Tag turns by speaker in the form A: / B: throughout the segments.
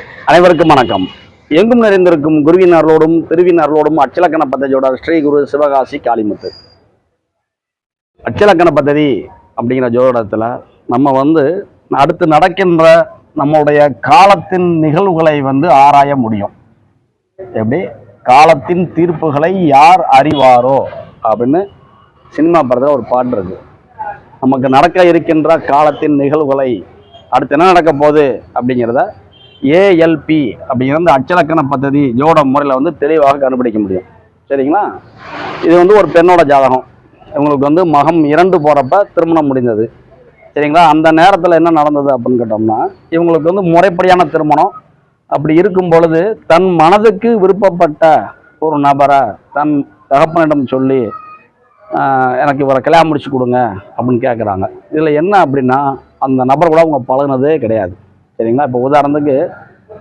A: அனைவருக்கும் வணக்கம். எங்கும் நிறைந்திருக்கும் குருவினர்களோடும் அருளோடும் திருவின் அருளோடும் அச்சலக்கண பத்ததியோட ஸ்ரீ குரு சிவகாசி காளிமுத்து. அச்சலக்கண பத்ததி அப்படிங்கிற ஜோதிடத்தில் நம்ம வந்து அடுத்து நடக்கின்ற நம்மளுடைய காலத்தின் நிகழ்வுகளை வந்து ஆராய முடியும். எப்படி? காலத்தின் தீர்ப்புகளை யார் அறிவாரோ அப்படின்னு சினிமா படத்தில் ஒரு பாட்டு இருக்கு. நமக்கு நடக்க இருக்கின்ற காலத்தின் நிகழ்வுகளை அடுத்து என்ன நடக்க போகுது அப்படிங்கிறத ஏஎல்பி அப்படிங்கிற அந்த அச்சலக்கண பദ്ധதி ஜோட முறையில் வந்து தெளிவாக கண்டுபிடிக்க முடியும். சரிங்களா? இது வந்து ஒரு பெண்ணோட ஜாதகம். இவங்களுக்கு வந்து மகம் இரண்டு போகிறப்ப திருமணம் முடிந்தது. சரிங்களா? அந்த நேரத்தில் என்ன நடந்தது அப்படின்னு கேட்டோம்னா இவங்களுக்கு வந்து முறைப்படியான திருமணம். அப்படி இருக்கும் பொழுது தன் மனதுக்கு விருப்பப்பட்ட ஒரு நபரை தன் தகப்பனிடம் சொல்லி எனக்கு இவரை கல்யாணம் முடிச்சு கொடுங்க அப்படின்னு கேட்குறாங்க இதில் என்ன அப்படின்னா அந்த நபர் கூட அவங்க பழகுனதே கிடையாது. சரிங்களா? இப்போ உதாரணத்துக்கு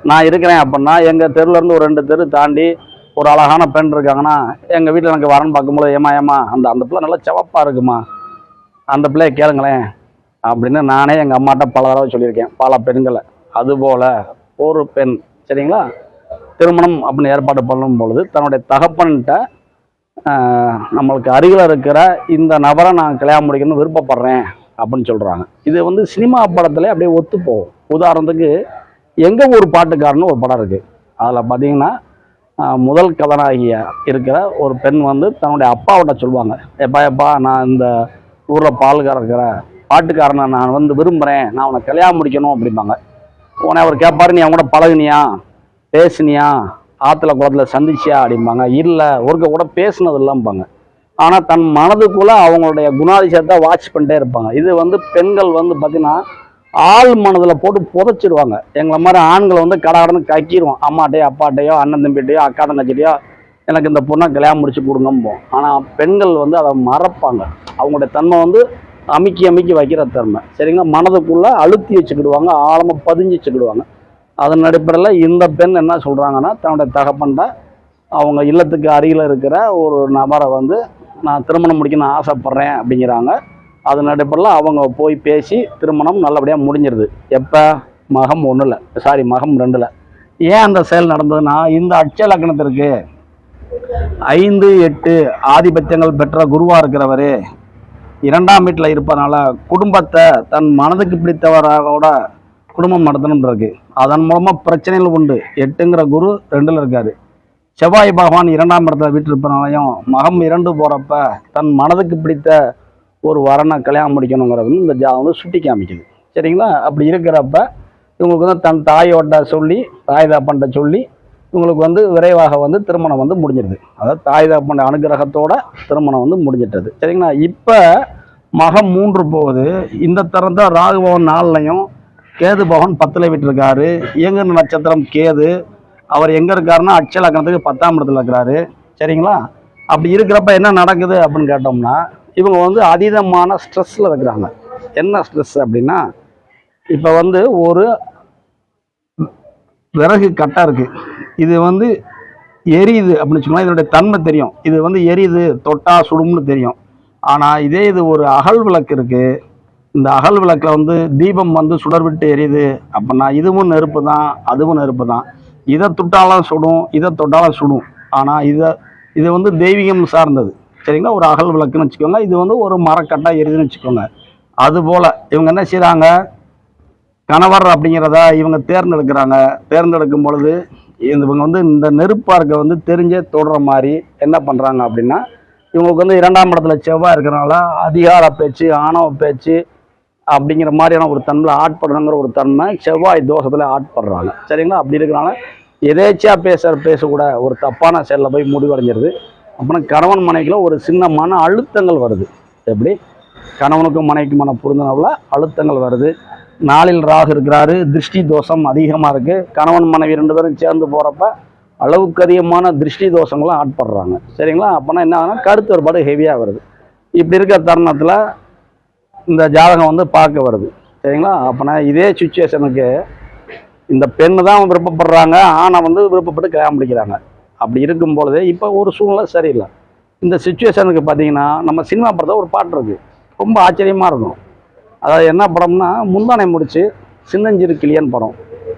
A: நான் இருக்கிறேன் அப்படின்னா எங்கள் தெருலேருந்து ஒரு ரெண்டு தெரு தாண்டி ஒரு அழகான பெண் இருக்காங்கன்னா எங்கள் வீட்டில் எனக்கு வரன்னு பார்க்கும்போது ஏமா ஏமா அந்த அந்த பிள்ளை நல்லா செவப்பாக இருக்குமா? அந்த பிள்ளைய கேளுங்களேன். அப்படின்னு நானே எங்கள் அம்மாட்ட பல தடவை சொல்லியிருக்கேன். பல பெண்களை. அதுபோல் ஒரு பெண் சரிங்களா? திருமணம் அப்படின்னு ஏற்பாடு பண்ணும் பொழுது தன்னுடைய தகப்பன்கிட்ட நம்மளுக்கு அருகில் இருக்கிற இந்த நபரை நான் கல்யாணம் முடிக்கணும்னு விருப்பப்படுறேன் அப்படின்னு சொல்கிறாங்க இது வந்து சினிமா படத்துல அப்படியே ஒத்து போகும் உதாரணத்துக்கு எங்கள் ஊர் பாட்டுக்காரன்னு ஒரு படம் இருக்குது அதில் பார்த்தீங்கன்னா முதல் கதாநாயகியா இருக்கிற ஒரு பெண் வந்து தன்னுடைய அப்பாவிட்ட சொல்லுவாங்க எப்பா எப்பா நான் இந்த ஊரில் பாலுக்கார இருக்கிற பாட்டுக்காரனை நான் வந்து விரும்புகிறேன் நான் உனக்கு கல்யாணம் முடிக்கணும் அப்படிம்பாங்க. உடனே அவர் கேட்பாரு நீ அவங்க கூட பழகுனியா? பேசுனியா? ஆற்றுல குளத்துல சந்திச்சியா? அப்படிம்பாங்க. இல்லை ஒருக்க கூட பேசுனது இல்லைம்பாங்க ஆனால் தன் மனதுக்குள்ளே அவங்களுடைய குணாதிசயத்தை வாட்ச் பண்ணிட்டே இருப்பாங்க. இது வந்து பெண்கள் வந்து பார்த்தீங்கன்னா ஆள் மனதில் போட்டு புதைச்சிடுவாங்க. எங்களை மாதிரி ஆண்களை வந்து கடகடன்னு கக்கிடுவோம். அம்மாட்டையோ அப்பாட்டையோ அண்ணன் தம்பிட்டையோ அக்கா தங்கச்சிட்டையோ எனக்கு இந்த பொண்ணை கல்யாணம் முடிச்சு கொடுங்கம்போம் ஆனால் பெண்கள் வந்து அதை மறப்பாங்க. அவங்களுடைய தன்மை வந்து அமுக்கி அமுக்கி வைக்கிற தன்மை. சரிங்களா? மனதுக்குள்ளே அழுத்தி வச்சுக்கிடுவாங்க. ஆழமாக பதிஞ்சு வச்சுக்கிடுவாங்க. அதன் அடிப்படையில் இந்த பெண் என்ன சொல்கிறாங்கன்னா தன்னுடைய தகப்பன்ட அவங்க இல்லத்துக்கு அருகில் இருக்கிற ஒரு நபரை வந்து நான் திருமணம் முடிக்கணும்னு ஆசைப்பட்றேன் அப்படிங்கிறாங்க. அதன் அடிப்படையில் அவங்க போய் பேசி திருமணம் நல்லபடியாக முடிஞ்சிருது. எப்போ? மகம் ஒன்றில் சாரி மகம் ரெண்டில். ஏன் அந்த செயல் நடந்ததுன்னா இந்த அட்சய லக்னத்திற்கு ஐந்து எட்டு ஆதிபத்தியங்கள் பெற்ற குருவாக இருக்கிறவர் இரண்டாம் வீட்டில் இருப்பதனால குடும்பத்தை தன் மனதுக்கு பிடித்தவரோட குடும்பம் நடத்தணும் இருக்கு அதன் மூலமாக பிரச்சனைகள் உண்டு. எட்டுங்கிற குரு ரெண்டில் இருக்கார். செவ்வாய் பகவான் இரண்டாம் இடத்துல வீட்டில் இருப்பதனாலையும் மகம் இரண்டு போகிறப்ப தன் மனதுக்கு பிடித்த ஒரு வரனை கல்யாணம் முடிக்கணுங்கிறது வந்து இந்த ஜாதகம் வந்து சுட்டி காமிக்குது. சரிங்களா? அப்படி இருக்கிறப்ப இவங்களுக்கு வந்து தன் தாயோட்ட சொல்லி தாய் தாப்பன்ட்ட சொல்லி இவங்களுக்கு வந்து விரைவாக வந்து திருமணம் வந்து முடிஞ்சிருது அதாவது தாய் தாப்பண்ட அனுகிரகத்தோட திருமணம் வந்து முடிஞ்சிட்டது. சரிங்களா? இப்போ மகம் மூன்று போகுது. இந்த தரம் தான் ராகுபவன் நாலுலையும் கேது பவன் பத்தில் விட்டுருக்காரு. இயங்குன நட்சத்திரம் கேது. அவர் எங்கே இருக்காருன்னா அட்சலக்கணத்துக்கு பத்தாம் இடத்துல இருக்கிறாரு. சரிங்களா? அப்படி இருக்கிறப்ப என்ன நடக்குது அப்படின்னு கேட்டோம்னா இவங்க வந்து அதீதமான ஸ்ட்ரெஸ்ஸில் இருக்கிறாங்க. என்ன ஸ்ட்ரெஸ் அப்படின்னா இப்போ வந்து ஒரு விறகு கட்டை இருக்குது இது வந்து எரியுது அப்படின்னு சொன்னால் இதனுடைய தன்மை தெரியும். இது வந்து எரியுது தொட்டா சுடும்னு தெரியும். ஆனால் இதே இது ஒரு அகல் விளக்கு இருக்குது இந்த அகல் விளக்கில் வந்து தீபம் வந்து சுடர் விட்டு எரியுது அப்படின்னா இதுவும் நெருப்பு தான் அதுவும் நெருப்பு தான் இதை தொட்டாலும் சுடும் இதை தொட்டாலும் சுடும். ஆனால் இதை இது வந்து தெய்வீகம் சார்ந்தது. சரிங்களா? ஒரு அகல் விளக்குன்னு வச்சுக்கோங்க. இது வந்து ஒரு மரக்கட்டாக எரியுதுன்னு வச்சுக்கோங்க. அதுபோல் இவங்க என்ன செய்கிறாங்க கணவர் அப்படிங்கிறத இவங்க தேர்ந்தெடுக்கிறாங்க. தேர்ந்தெடுக்கும் பொழுது இந்த இவங்க வந்து இந்த நெருப்பார்க்கை வந்து தெரிஞ்சே தொடுற மாதிரி என்ன பண்ணுறாங்க அப்படின்னா இவங்களுக்கு வந்து இரண்டாம் இடத்துல செவ்வாய் இருக்கிறனால அதிகார பேச்சு ஆணவ பேச்சு அப்படிங்கிற மாதிரியான ஒரு தன்மையில் ஆட்படணுங்கிற ஒரு தன்மை செவ்வாய் தோஷத்தில் ஆட்படுறாங்க. சரிங்களா? அப்படி இருக்கிறனால எதேச்சியாக பேசுகிற பேசக்கூட ஒரு தப்பான செயலில் போய் முடிவடைஞ்சிருது. அப்புறம் கணவன் மனைக்குள்ள ஒரு சின்ன மன அழுத்தங்கள் வருது. எப்படி? கணவனுக்கும் மனைவிக்குமான புரிந்துணர்வில் அழுத்தங்கள் வருது. நாளில் ராகு இருக்கிறாரு திருஷ்டி தோஷம் அதிகமாக இருக்குது கணவன் மனைவி ரெண்டு பேரும் சேர்ந்து போகிறப்ப அளவுக்கு அதிகமான திருஷ்டி தோஷங்களும் ஆட்படுறாங்க சரிங்களா? அப்போனா என்ன ஆகுதுன்னா கருத்து ஒருபாடு ஹெவியாக வருது. இப்படி இருக்கிற தருணத்தில் இந்த ஜாதகம் வந்து பார்க்க வருது. சரிங்களா? அப்போனா இதே சுச்சுவேஷனுக்கு இந்த பெண்ணு தான் விருப்பப்படுறாங்க ஆணை வந்து விருப்பப்பட்டு கல்யாணம் முடிக்கிறாங்க. அப்படி இருக்கும் பொழுது இப்போ ஒரு சூழ்நிலை சரியில்லை. இந்த சுச்சுவேஷனுக்கு பார்த்தீங்கன்னா நம்ம சினிமா படத்தில் ஒரு பாட்டு இருக்குது ரொம்ப ஆச்சரியமாக இருக்கும். அதாவது என்ன படம்னா முந்தானை முடிச்சு சின்னஞ்சிறு கிளியன் படம்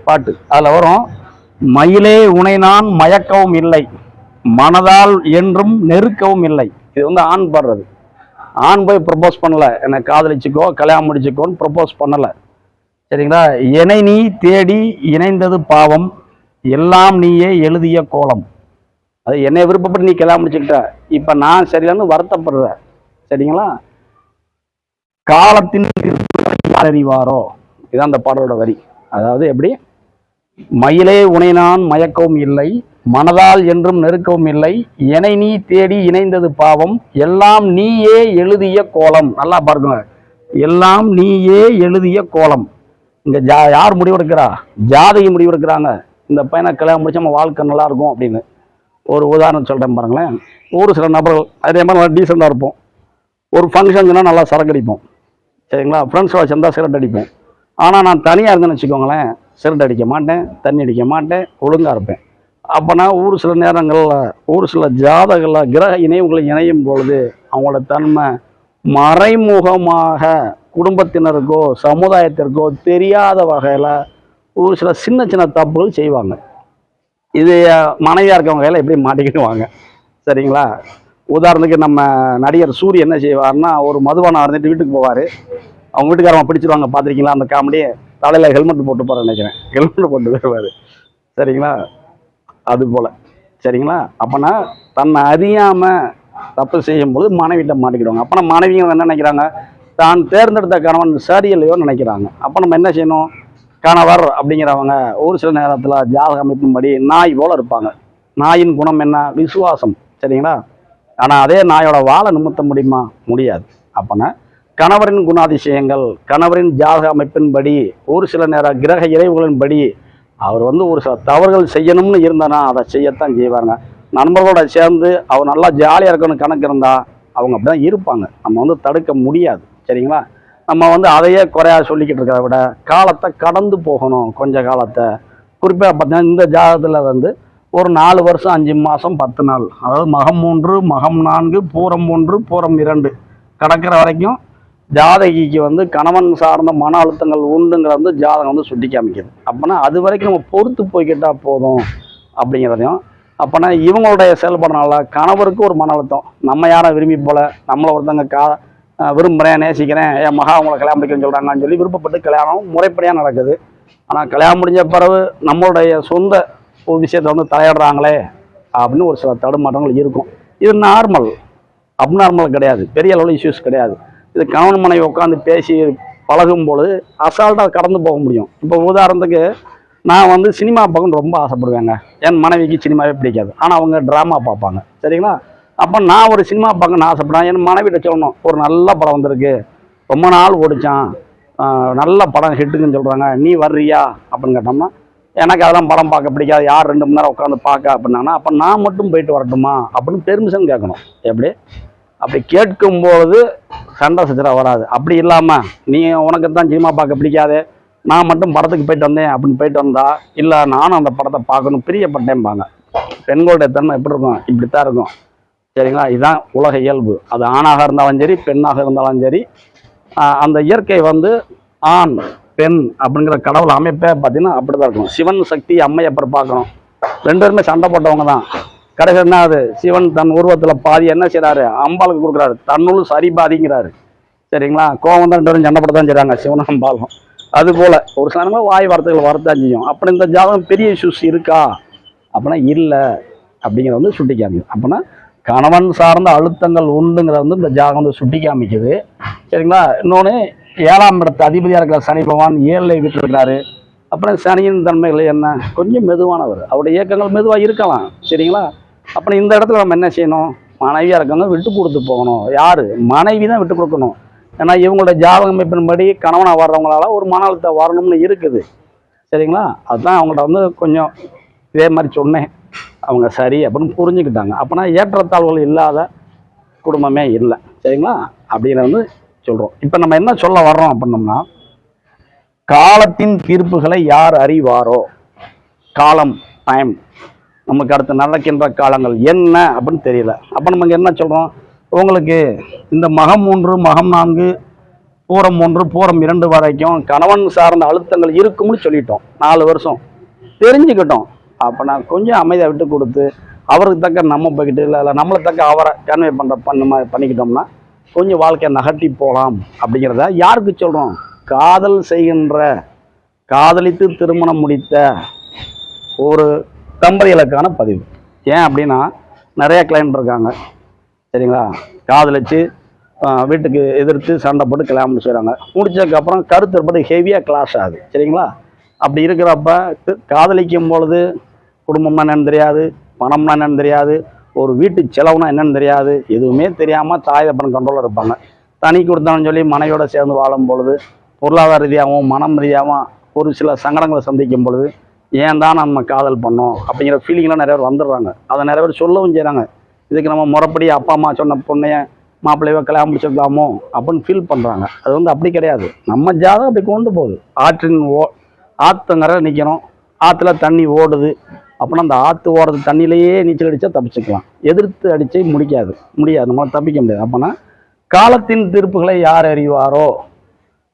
A: பாட்டு. அதில் வரும் மயிலே உனை நான் மயக்கவும் இல்லை. மனதால் என்றும் நெருக்கவும் இல்லை. இது வந்து ஆண் பாடுறது. ஆண் போய் ப்ரப்போஸ் பண்ணலை. என்னை காதலிச்சுக்கோ கல்யாணம் முடிச்சுக்கோன்னு ப்ரப்போஸ் பண்ணலை. சரிங்களா? என்னை நீ தேடி இணைந்தது பாவம். எல்லாம் நீயே எழுதிய கோலம். அது என்னை விருப்பப்பட்டு நீ கல்யாணம் முடிச்சுக்கிட்ட. இப்போ நான் சரியில்லைன்னு வருத்தப்படுற. சரிங்களா? காலத்தின் யார் அறிவாரோ? இதான் அந்த பாடலோட வரி. அதாவது எப்படி? மயிலே உனைனான் மயக்கவும் இல்லை மனதால் என்றும் நெருக்கவும் இல்லை என்னை நீ தேடி இணைந்தது பாவம் எல்லாம் நீயே எழுதிய கோலம். நல்லா பாருங்க. எல்லாம் நீயே எழுதிய கோலம். இங்க ஜா யார் முடிவெடுக்கிறா? ஜாதகி முடிவெடுக்கிறாங்க. இந்த பையனை கல்யாணம் முடிச்சு நம்ம வாழ்க்கை நல்லா இருக்கும் அப்படின்னு. ஒரு உதாரணம் சொல்கிறேன் பாருங்களேன். ஒரு சில நபர்கள் அதே மாதிரி நல்லா டீசெண்டாக இருப்போம். ஒரு ஃபங்க்ஷனுக்குனா நல்லா சரக்கடிப்போம். சரிங்களா? ஃப்ரெண்ட்ஸோட சேர்ந்தா சிகரெட் அடிப்போம். ஆனால் நான் தனியாக இருந்தேன்னு வச்சுக்கோங்களேன் சிகரெட் அடிக்க மாட்டேன் தண்ணி அடிக்க மாட்டேன் ஒழுங்காக இருப்பேன். அப்போனா ஒரு சில நேரங்களில் ஒரு சில ஜாதகங்களில் கிரக இணைவுகளை இணையும் பொழுது அவங்களோட தன்மை மறைமுகமாக குடும்பத்தினருக்கோ சமுதாயத்திற்கோ தெரியாத வகையில் ஒரு சில சின்ன சின்ன தப்புகள் செய்வாங்க. இது மனைவியாக இருக்கவங்க கையில் எப்படி மாட்டிக்கிடுவாங்க? சரிங்களா? உதாரணத்துக்கு நம்ம நடிகர் சூரிய என்ன செய்வார்னா ஒரு மதுபானம் இருந்துட்டு வீட்டுக்கு போவார். அவங்க வீட்டுக்காரவங்க பிடிச்சிருவாங்க பார்த்துருக்கீங்களா? அந்த காமெடி தலையில் ஹெல்மெட் போட்டு போகிறேன் நினைக்கிறேன். ஹெல்மெட் போட்டு போயிடுவார் சரிங்களா? அது போல். சரிங்களா? அப்போனா தன்னை அறியாமல் தப்பு செய்யும்போது மனைவிட்ட மாட்டிக்கிடுவாங்க. அப்போ மனைவியும் என்ன நினைக்கிறாங்க? தான் தேர்ந்தெடுத்த கணவன் சரியில்லையோன்னு நினைக்கிறாங்க. அப்போ நம்ம என்ன செய்யணும்? கணவர் அப்படிங்கிறவங்க ஒரு சில நேரத்தில் ஜாதக அமைப்பின்படி நாய் போல இருப்பாங்க. நாயின் குணம் என்ன? விசுவாசம். சரிங்களா? ஆனால் அதே நாயோட வாழை நிமித்த முடியுமா? முடியாது. அப்போனா கணவரின் குணாதிசயங்கள் கணவரின் ஜாதக அமைப்பின்படி ஒரு சில நேர கிரக இறைவுகளின்படி அவர் வந்து ஒரு சில தவறுகள் செய்யணும்னு இருந்தனா அதை செய்யத்தான் செய்வாங்க நண்பர்களோட சேர்ந்து அவர் நல்லா ஜாலியாக இருக்கணும் கணக்கு இருந்தால் அவங்க அப்படி தான் இருப்பாங்க. நம்ம வந்து தடுக்க முடியாது. சரிங்களா? நம்ம வந்து அதையே குறையா சொல்லிக்கிட்டு இருக்கிறத விட காலத்தை கடந்து போகணும் கொஞ்ச காலத்தை. குறிப்பாக பார்த்தீங்கன்னா இந்த ஜாதகத்தில் வந்து ஒரு நாலு வருஷம் அஞ்சு மாதம் பத்து நாள். அதாவது மகம் மூன்று மகம் நான்கு பூரம் மூன்று பூரம் இரண்டு. கடக்கிற வரைக்கும் ஜாதகிக்கு வந்து கணவன் சார்ந்த மன அழுத்தங்கள் உண்டுங்கிறத வந்து ஜாதகம் வந்து சுட்டி காமிக்குது. அப்போனா அது வரைக்கும் நம்ம பொறுத்து போய்கிட்டால் போதும் அப்படிங்கிறதையும். அப்போனா இவங்களுடைய செயல்படுறனால கணவருக்கு ஒரு மன அழுத்தம். நம்ம யாரை விரும்பி போல? நம்மளை ஒருத்தங்க கா விரும்புகிறேன் நேசிக்கிறேன். என் மகா அவங்களை கல்யாணம் முடிக்கணும்னு சொல்கிறாங்கன்னு சொல்லி விருப்பப்பட்டு கல்யாணம் முறைப்படியாக நடக்குது. ஆனால் கல்யாணம் முடிஞ்ச பிறகு நம்மளுடைய சொந்த ஒரு விஷயத்தை வந்து தலையிடுறாங்களே அப்படின்னு ஒரு சில தடுமாற்றங்கள் இருக்கும். இது நார்மல் அப்நார்மல் கிடையாது. பெரிய அளவில் இஷ்யூஸ் கிடையாது. இது கணவன் மனைவி உட்காந்து பேசி பழகும் பொழுது அசால்ட்டாக கடந்து போக முடியும். இப்போ உதாரணத்துக்கு நான் வந்து சினிமா பார்க்கணும்னு ரொம்ப ஆசைப்படுவேங்க. என் மனைவிக்கு சினிமாவே பிடிக்காது. ஆனால் அவங்க ட்ராமா பார்ப்பாங்க. சரிங்களா? அப்போ நான் ஒரு சினிமா பார்க்கணும்னு ஆசைப்பட்டேன். என் மனைவிட்ட சொல்லணும் ஒரு நல்ல படம் வந்திருக்கு. ரொம்ப நாள் ஓடிச்சான். நல்ல படம் ஹிட்டுக்குன்னு சொல்கிறாங்க நீ வர்றியா? அப்படின்னு கேட்டோம்னா எனக்கு அதெல்லாம் படம் பார்க்க பிடிக்காது. யார் ரெண்டு மணி நேரம் உட்காந்து பார்க்க? அப்படின்னாங்கன்னா அப்போ நான் மட்டும் போயிட்டு வரட்டுமா? அப்படின்னு பெர்மிஷன் கேட்கணும். எப்படி? அப்படி கேட்கும்போது சண்டை சச்சரவு வராது. அப்படி இல்லாமல் நீ உனக்கு தான் சினிமா பார்க்க பிடிக்காது. நான் மட்டும் படத்துக்கு போயிட்டு வந்தேன். அப்படின்னு போயிட்டு வந்தா இல்லை நானும் அந்த படத்தை பார்க்கணும். பிரியப்பட்டேன்பாங்க. பெண்களுடைய தன்மை எப்படி இருக்கும்? இப்படித்தான் இருக்கும். சரிங்களா? இதுதான் உலக இயல்பு. அது ஆணாக இருந்தாலும் சரி பெண்ணாக இருந்தாலும் சரி. அந்த இயற்கை வந்து ஆண் பெண் அப்படிங்கிற கடவுள் அமைப்பே பார்த்தீங்கன்னா அப்படி தான் இருக்கும். சிவன் சக்தி அம்மை அப்புறம் பார்க்கணும். ரெண்டு பேருமே சண்டை போட்டவங்க தான். கடைசி என்ன அது சிவன் தன் உருவத்தில் பாதி என்ன செய்கிறாரு அம்பாளுக்கு கொடுக்குறாரு. தன்னுள் சரி பாதிங்கிறாரு. சரிங்களா? கோவம் தான் ரெண்டு பேரும் சண்டை போட்டு தான் செய்கிறாங்க சிவன் அம்பாலும் அது போல் ஒரு சில நேரங்கள் வாய் வார்த்தைகள் வரத்தான் செய்யும். அப்படி இந்த ஜாதகம் பெரிய இஷ்யூஸ் இருக்கா? அப்படின்னா இல்லை. அப்படிங்கிறத வந்து சுட்டி அப்படின்னா கணவன் சார்ந்த அழுத்தங்கள் உண்டுங்கிறத வந்து இந்த ஜாகம் வந்து சுட்டி காமிக்குது சரிங்களா? இன்னொன்று ஏழாம் இடத்து அதிபதியாக இருக்கிற சனி பகவான் ஏழில் விட்டுருக்கிறாரு அப்புறம் சனியின் தன்மைகள் என்ன? கொஞ்சம் மெதுவானவர். அவருடைய இயக்கங்கள் மெதுவாக இருக்கலாம். சரிங்களா? அப்புறம் இந்த இடத்துல நம்ம என்ன செய்யணும்? மனைவியாக இருக்கவங்க விட்டு கொடுத்து போகணும். யார்? மனைவி தான் விட்டு கொடுக்கணும். ஏன்னா இவங்களோட ஜாதக அமைப்பின்படி கணவனாக வர்றவங்களால ஒரு மன அழுத்தம் வரணும்னு இருக்குது. சரிங்களா? அதுதான் அவங்கள்ட்ட வந்து கொஞ்சம் இதே மாதிரி சொன்னேன். அவங்க சரி அப்படின்னு புரிஞ்சுக்கிட்டாங்க. அப்போனா ஏற்றத்தாழ்வுகள் இல்லாத குடும்பமே இல்லை. சரிங்களா? அப்படின்னு வந்து சொல்கிறோம் இப்போ நம்ம என்ன சொல்ல வர்றோம் அப்படின்னோம்னா காலத்தின் தீர்ப்புகளை யார் அறிவாரோ? காலம் டைம் நமக்கு அடுத்து நடக்கின்ற காலங்கள் என்ன அப்படின்னு தெரியல. அப்போ நமக்கு என்ன சொல்கிறோம் உங்களுக்கு இந்த மகம் மூன்று மகம் நான்கு பூரம் ஒன்று பூரம் இரண்டு வரைக்கும் கணவன் சார்ந்த அழுத்தங்கள் இருக்கும்னு சொல்லிட்டோம். நாலு வருஷம். தெரிஞ்சுக்கிட்டோம். அப்போ நான் கொஞ்சம் அமைதியாக விட்டு கொடுத்து அவருக்கு தக்க நம்ம போய்கிட்டு இல்லை இல்லை நம்மளை தக்க அவரை கன்வே பண்ணுற பண்ண மாதிரி பண்ணிக்கிட்டோம்னா கொஞ்சம் வாழ்க்கையை நகர்த்தி போகலாம் அப்படிங்கிறத யாருக்கு சொல்கிறோம் காதல் செய்கின்ற காதலித்து திருமணம் முடித்த ஒரு தம்பதிகளுக்கான பதிவு. ஏன் அப்படின்னா நிறைய கிளைண்ட் இருக்காங்க. சரிங்களா? காதலிச்சு வீட்டுக்கு எதிர்த்து சண்டை போட்டு கல்யாணம் செய்கிறாங்க முடிச்சதுக்கப்புறம் கருத்து இருப்பது ஹெவியாக கிளாஸ் ஆகுது. சரிங்களா? அப்படி இருக்கிறப்ப காதலிக்கும் பொழுது குடும்பம்னா என்னன்னு தெரியாது பணம்னா என்னன்னு தெரியாது ஒரு வீட்டு செலவுனா என்னன்னு தெரியாது எதுவுமே தெரியாமல் தாய் தப்பன் கண்ட்ரோலில் இருப்பாங்க. தனி கொடுத்தான்னு சொல்லி மனைவியோட சேர்ந்து வாழும் பொழுது பொருளாதார ரீதியாகவும் மனம் ரீதியாகவும் ஒரு சில சங்கடங்களை சந்திக்கும் பொழுது ஏன் தான் நம்ம காதல் பண்ணோம்? அப்படிங்கிற ஃபீலிங்லாம் நிறைய பேர் வந்துடுறாங்க. அதை நிறைய பேர் சொல்லவும் செய்கிறாங்க இதுக்கு நம்ம முறைப்படி அப்பா அம்மா சொன்ன பொண்ணைய மாப்பிள்ளையோ கல்யாணம் முடிச்சிருக்கலாமோ அப்படின்னு ஃபீல் பண்ணுறாங்க அது வந்து அப்படி கிடையாது. நம்ம ஜாதகம் அப்படி கொண்டு போகுது. ஆற்றின் ஓ ஆற்றுங்கரை நிற்கிறோம் ஆற்றுல தண்ணி ஓடுது. அப்படின்னா அந்த ஆற்று ஓடுறது தண்ணியிலேயே நீச்சல் அடித்தா தப்பிச்சுக்கலாம். எதிர்த்து அடித்து முடிக்காது. முடியாது. நம்மளால் தப்பிக்க முடியாது. அப்போனா காலத்தின் தீர்ப்புகளை யார் அறிவாரோ?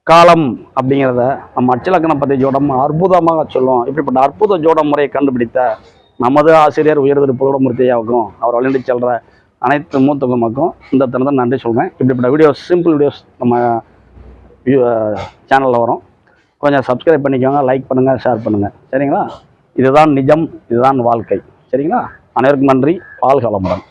A: காலம் அப்படிங்கிறத நம்ம அச்சலக்கண பத்தி ஜோடம் அற்புதமாக சொல்லுவோம். இப்படிப்பட்ட அற்புத ஜோட முறையை கண்டுபிடித்த நமது ஆசிரியர் உயர்திரு புகழமூர்த்தியாவுக்கும் அவர் வழிநடி செல்கிற அனைத்து மூத்த குடும்பக்கும் இந்த தினத்தை நன்றி சொல்கிறேன் இப்படிப்பட்ட வீடியோஸ் சிம்பிள் வீடியோஸ் நம்ம சேனலில் வரும். கொஞ்சம் சப்ஸ்கிரைப் பண்ணிக்கோங்க லைக் பண்ணுங்கள் ஷேர் பண்ணுங்கள் சரிங்களா? இதுதான் நிஜம் இதுதான் வாழ்க்கை. சரிங்களா? அனைவருக்கும் நன்றி. பால் வளமுடன்